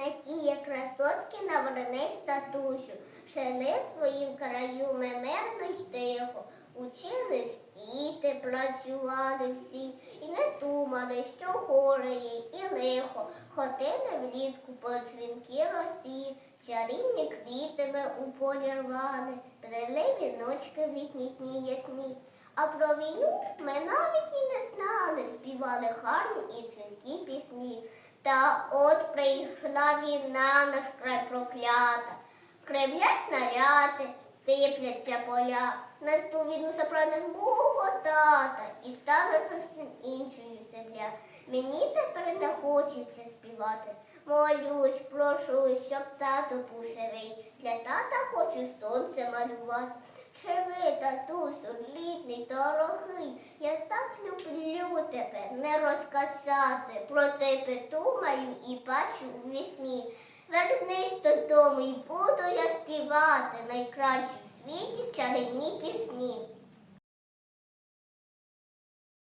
на тіє красотки на вороний статусю. Жили в своїм краю ми мирно й тихо. Учились діти, працювали всі, і не думали, що горе є і лихо. Ходили влітку по дзвінки росі, чарівні квіти ми у полі рвали, плели віночки в літні ясні. А про війну ми навіть і не знали, співали гарні і дзвінкі пісні. Та от прийшла війна наш край проклята, кривлять снаряди, сипляться поля. На ту війну заправив мого тата і стала зовсім іншою земля. Мені тепер не хочеться співати. Молюсь, прошу, щоб тато був живий. Для тата хочу сонце малювати. Живи, татусю, я так люблю тебе не розказати. Про тебе думаю і бачу у вісні. Вернись додому і буду я співати найкращі в світі чарівні пісні.